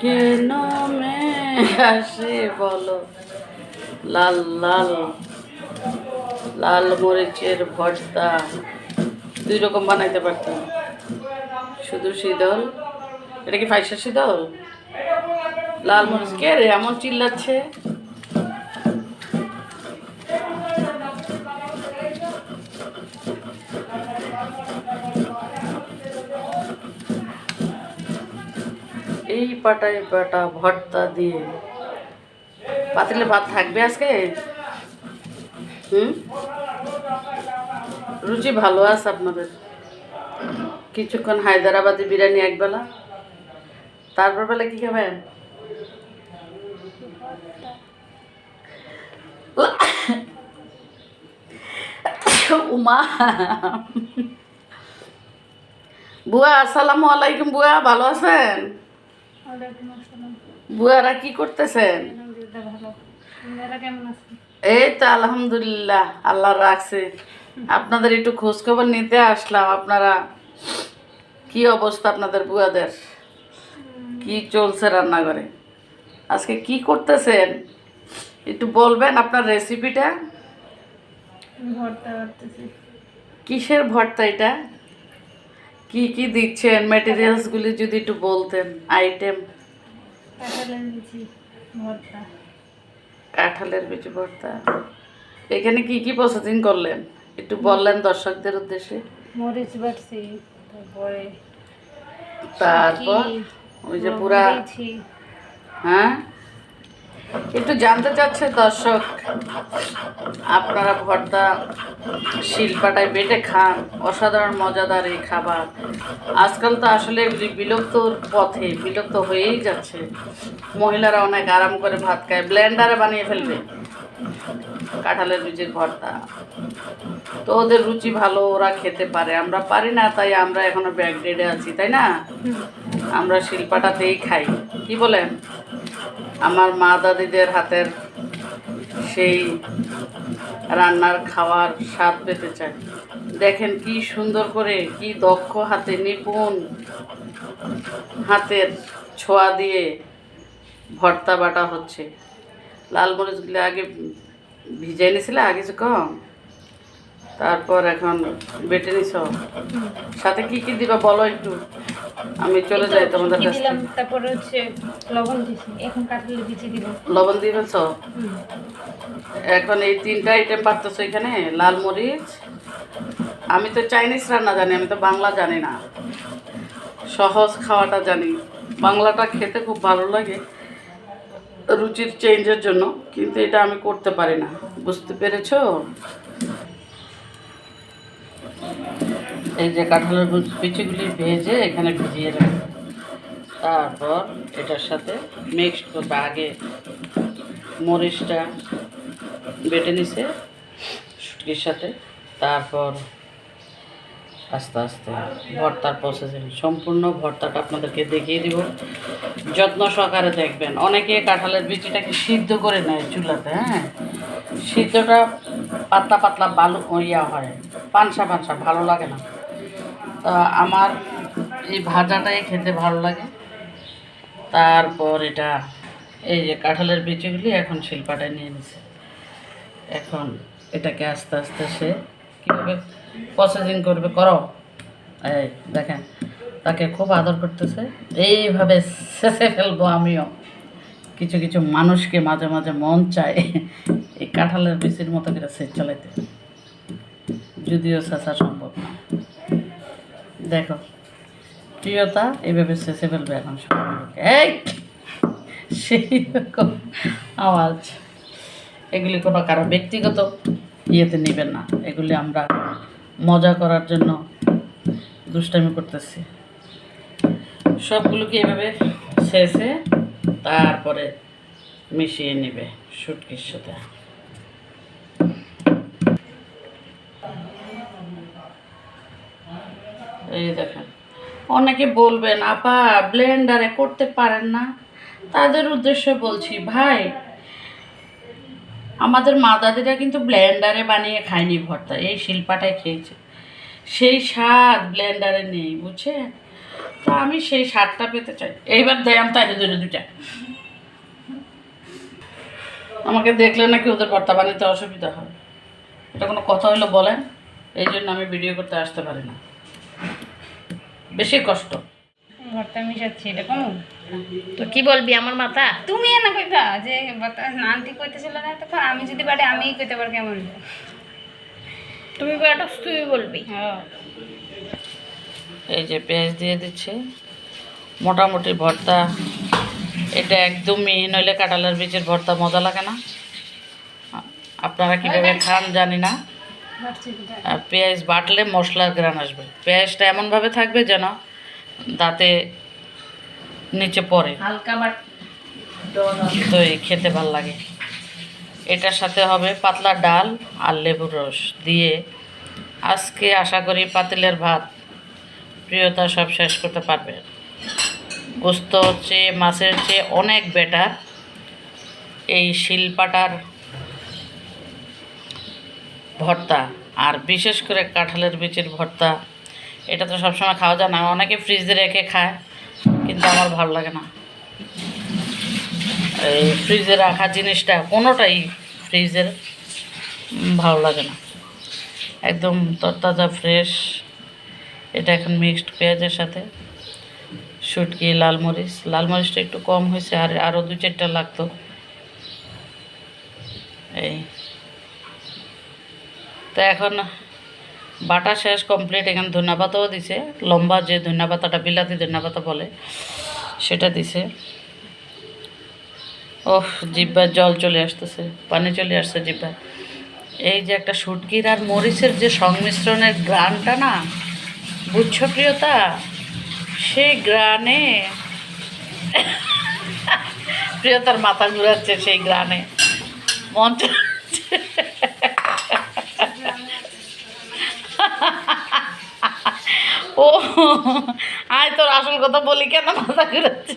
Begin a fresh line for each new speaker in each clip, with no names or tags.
কেন মে আসে বলো? লাল লাল লাল মরিচের ভর্তা। দুই রকম বানাইতে পারতাম। শুধু শীতল। এটা কি ফাইসা শীতল লাল মরিচ। কে রে, এমন চিল্লাচ্ছে? এই পাটায় পাটা ভর্তা দিয়ে। পাতিলে ভাত থাকবে আজকে? হুম? রুচি ভালো আছে আপনাদের। কিছুক্ষণ হায়দ্রাবাদি বিরিয়ানি একবেলা। তারপর বেলা কি খাবেন? উমা। বুয়া, আসসালামু আলাইকুম বুয়া, ভালো আছেন? বুয়ারা কি করতেছেন? এই তো আলহামদুলিল্লাহ আল্লাহ রাখছে। আপনাদের একটু খোঁজ খবর নিতে আসলাম আপনারা কি অবস্থা আপনাদের বুয়াদের? কি চলছে রান্নাঘরে? আজকে কি করতেছেন? একটু বলবেন আপনার রেসিপিটা কিসের ভর্তা এটা? কি কি দিচ্ছেন? ম্যাটেরিয়ালসগুলি যদি একটু বলতেন আইটেম
কাঁঠালের বিচি ভর্তা।
এখানে কি কি প্রসেসিং করলেন? একটু বললেন দর্শকদের উদ্দেশ্যে।
মরিচ বাটছি তারপরে
তারপর ওই যে পুরা। হ্যাঁ? একটু জানতে চাচ্ছে দর্শক আপনারা ভর্তা শিলপাটায় বেটে খান অসাধারণ মজাদার এই খাবার। আজকাল তো আসলে এগুলি বিলুপ্তর পথে বিলুপ্ত হয়েই যাচ্ছে। মহিলারা অনেক আরাম করে ভাত খায় ব্লেন্ডারে বানিয়ে ফেলবে। কাঁঠালের বীজের ভর্তা। তো ওদের রুচি ভালো ওরা খেতে পারে। আমরা পারি না তাই আমরা এখনও ব্যাকডেডে আছি তাই না? আমরা শিল্পাটাতেই খাই। কি বলেন? আমার মা দাদিদের হাতের সেই রান্নার খাওয়ার স্বাদ পেতে চাই। দেখেন কি সুন্দর করে, কি দক্ষ হাতে, নিপুণ হাতের ছোঁয়া দিয়ে ভর্তা বাটা হচ্ছে। লাল মরিচগুলো আগে ভিজাই নিছিলে, আগে কিছু কম। তারপর এখন বেটে নিছ। সাথে কি কি দিবা বলো একটু? আমি চলে যাই তোমাদের কাছ
দিলাম? তারপরে হচ্ছে লবণ দিছি। এখন কাঁঠালের বিচি দিব।
লবণ ফেলছ? এখন এই তিনটা আইটেম পারতেছো এখানে লাল মরিচ। আমি তো চাইনিজ রান্না জানি আমি তো বাংলা জানি না। সহজ খাওয়াটা জানি। বাংলাটা খেতে খুব ভালো লাগে রুচির চেঞ্জের জন্য কিন্তু এটা আমি করতে পারি না। বুঝতে পেরেছ? এই যে কাঁঠালের পিচিগুলি ভেজে এখানে ভিজিয়ে রাখবে। তারপর এটার সাথে মিক্স করবে। আগে মরিচটা বেটে নিছে শুটকির সাথে। তারপর আস্তে আস্তে ভর্তার প্রসেসিং সম্পূর্ণ ভর্তাটা আপনাদেরকে দেখিয়ে দিব। যত্ন সহকারে দেখবেন। অনেকে কাঁঠালের বিচিটাকে সিদ্ধ করে নেয় চুলাতে হ্যাঁ? সিদ্ধটা পাতলা পাতলা বালু ইয়া হয়। পানসা পানসা, ভালো লাগে না। তা আমার এই ভাজাটাই খেতে ভালো লাগে। তারপর এটা, এই যে কাঁঠালের বিচিগুলি এখন শিল্পাটায় নিয়ে নিছে। এখন এটাকে আস্তে আস্তে সে কীভাবে প্রসেসিং করবে করো। এই দেখেন, তাকে খুব আদর করতেছে। এইভাবে শেষে ফেলব আমিও। কিছু কিছু মানুষকে মাঝে মাঝে মন চায় এই কাঁঠালের বিচির মতো করে সেচ চালাইতে। যদিও শেষা সম্ভব না। দেখো। প্রিয়তা এইভাবে শেষে ফেলবে এখন এই! সেই রকম আওয়াজ। এগুলি কোনো কারও ব্যক্তিগত ইয়েতে নেবেন না। এগুলি আমরা মজা করার জন্য দুষ্টামি করতেছি। সবগুলোকে এভাবে শেষে তারপরে মিশিয়ে নেবে শুটকির সাথে। এই দেখেন। অনেকে বলবেন, আপা ব্লেন্ডারে করতে পারেন না। তাদের উদ্দেশ্যে বলছি, ভাই, আমাদের মা দাদিরা কিন্তু ব্লেন্ডারে বানিয়ে খায়নি ভর্তা, এই শিল্পাটাই খেয়েছে। সেই স্বাদ ব্লেন্ডারে নেই, বুঝছেন? তো আমি সেই স্বাদটা পেতে চাই। এইবার দেয়াম তাই ধরে দুটা আমাকে দেখলে নাকি ওদের ভর্তা বানাতে অসুবিধা হয়। এটা কোনো কথা হলো বলেন? এই জন্য আমি ভিডিও করতে আসতে পারি না। বেশি কষ্ট।
ভর্তা মিশাচ্ছি এটা কম?
তো কি বলবি আমার মাথা?
তুমি না কইতা যে আন্টি কইতেছিল না তখন আমি যদি পারি আমিই কইতে পারি কেমন
তুমি বলাটা তুই বলবি।
হ্যাঁ।
এই যে পেঁয়াজ দিয়ে দিচ্ছে। মোটামুটি ভর্তা এটা একদমই নইলে কাঁঠালের বীজের ভর্তা মজা লাগে না। আপনারা কীভাবে খান জানি না। আর পেঁয়াজ বাটলে মশলার গ্রান আসবে। পেঁয়াজটা এমনভাবে থাকবে যেন দাঁতে নিচে পড়ে।
হালকা বাট
খেতে ভালো লাগে। এটার সাথে হবে পাতলা ডাল আর লেবুর রস দিয়ে আজকে আশা করি পাতিলের ভাত প্রিয়তা সব শেষ করতে পারবে। গোস্ত চেয়ে মাছের চেয়ে অনেক বেটার এই শিলপাটার ভর্তা আর বিশেষ করে কাঁঠালের বীজের ভর্তা। এটা তো সবসময় খাওয়া যায় না। অনেকে ফ্রিজে রেখে খায়, কিন্তু আমার ভালো লাগে না। এই ফ্রিজে রাখা জিনিসটা কোনোটাই ফ্রিজের ভালো লাগে না। একদম তরতাজা ফ্রেশ এটা এখন মিক্সড পেঁয়াজের সাথে। শুটকি, লাল মরিচ। লাল মরিচটা একটু কম হয়েছে, আর আরও দু চারটা লাগতো। এই তো এখন বাটা শেষ কমপ্লিট, এখানে ধনিয়া পাতাও দিছে। লম্বা যে ধনিয়া পাতাটা বিলাতি ধনিয়া পাতা বলে, সেটা দিছে। ওহ, জিব্বার জল চলে আসতেছে, পানি চলে আসছে জিব্বার। এই যে একটা সুটকির আর মরিচের যে সংমিশ্রণের গ্রানটা না, বুঝছ প্রিয়তা? সেই গ্রানে প্রিয়তার মাথা ঘুরাচ্ছে সেই গ্রানে। মন ও আয় তোর আসল কথা বলি কেন মাথা ঘুরাচ্ছে?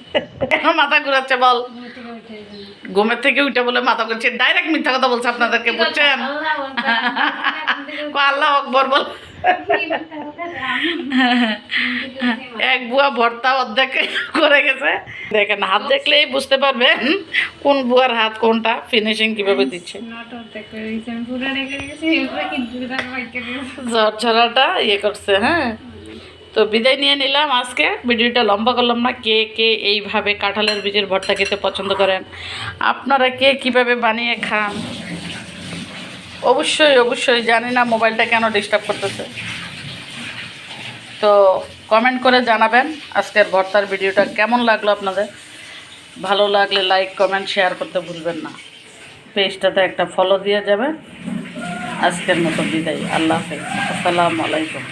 কেন মাথা ঘুরাচ্ছে বল? ঘুমের থেকে উঠে বলে মাথা ঘুরছে ডাইরেক্ট মিথ্যা কথা বলছে আপনাদেরকে বুঝছেন? আল্লাহ আকবর বল। এক বুয়া ভর্তা অর্ধেক করে গেছে। দেখেন, হাত দেখলেই বুঝতে পারবেন কোন বুয়ার হাত কোনটা ফিনিশিং কীভাবে দিচ্ছে। ছড়াটা ইয়ে করছে হ্যাঁ। তো বিদায় নিয়ে নিলাম আজকে। ভিডিওটা লম্বা করলাম না, কে কে এইভাবে কাঁঠালের বীজের ভর্তা খেতে পছন্দ করেন। আপনারা কে কীভাবে বানিয়ে খান অবশ্যই অবশ্যই। জানি না মোবাইলটা কেন ডিস্টার্ব করতেছে। তো কমেন্ট করে জানাবেন আজকের ভর্তার ভিডিওটা কেমন লাগল আপনাদের? ভালো লাগলে লাইক কমেন্ট শেয়ার করতে ভুলবেন না। পেজটাতে একটা ফলো দিয়ে যাবেন। আজকের মতো বিদায়। আল্লাহ হাফেজ। আসসালামু আলাইকুম।